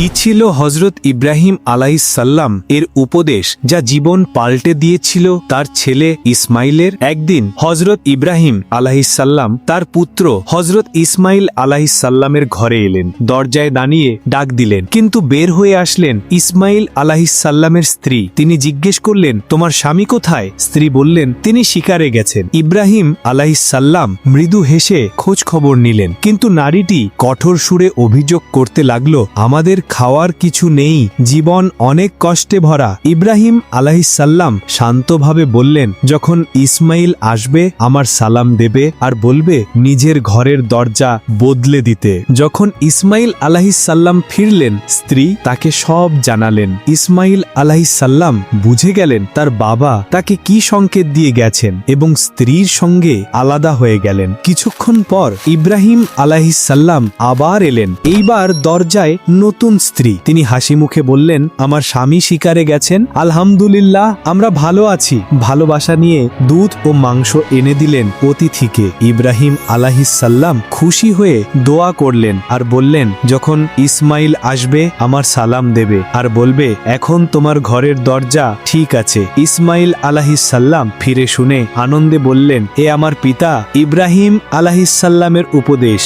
কি ছিল হজরত ইব্রাহিম আলাইসাল্লাম এর উপদেশ যা জীবন পাল্টে দিয়েছিল তার ছেলে ইসমাইলের? একদিন হজরত ইব্রাহিম আলাহিসাল্লাম তার পুত্র হজরত ইসমাইল আলাহিসাল্লামের ঘরে এলেন, দরজায় দাঁড়িয়ে ডাক দিলেন। কিন্তু বের হয়ে আসলেন ইসমাইল আলাহিসাল্লামের স্ত্রী। তিনি জিজ্ঞেস করলেন, তোমার স্বামী কোথায়? স্ত্রী বললেন, তিনি শিকারে গেছেন। ইব্রাহিম আলাহিসাল্লাম মৃদু হেসে খোঁজ খবর নিলেন। কিন্তু নারীটি কঠোর সুরে অভিযোগ করতে লাগল, আমাদের খাওয়ার কিছু নেই, জীবন অনেক কষ্টে ভরা। ইব্রাহিম আলাহিসাল্লাম শান্তভাবে বললেন, যখন ইসমাইল আসবে, আমার সালাম দেবে আর বলবে, নিজের ঘরের দরজা বদলে দিতে। যখন ইসমাইল আলাহিসাল্লাম ফিরলেন, স্ত্রী তাকে সব জানালেন। ইসমাইল আলাহিসাল্লাম বুঝে গেলেন, তার বাবা তাকে কি সংকেত দিয়ে গেছেন এবং স্ত্রীর সঙ্গে আলাদা হয়ে গেলেন। কিছুক্ষণ পর ইব্রাহিম আলাহিসাল্লাম আবার এলেন। এইবার দরজায় নতুন স্ত্রী। তিনি হাসি মুখে বললেন, আমার স্বামী শিকারে গেছেন। আলহামদুলিল্লাহ, আমরা ভালো আছি। ভালোবাসা নিয়ে দুধ ও মাংস এনে দিলেন অতিথিকে। ইব্রাহিম আলাহিসাল্লাম খুশি হয়ে দোয়া করলেন আর বললেন, যখন ইসমাইল আসবে, আমার সালাম দেবে। আর বলবে, এখন তোমার ঘরের দরজা ঠিক আছে। ইসমাইল আলাহিসাল্লাম ফিরে শুনে আনন্দে বললেন, এ আমার পিতা ইব্রাহিম আলাহিসাল্লামের উপদেশ।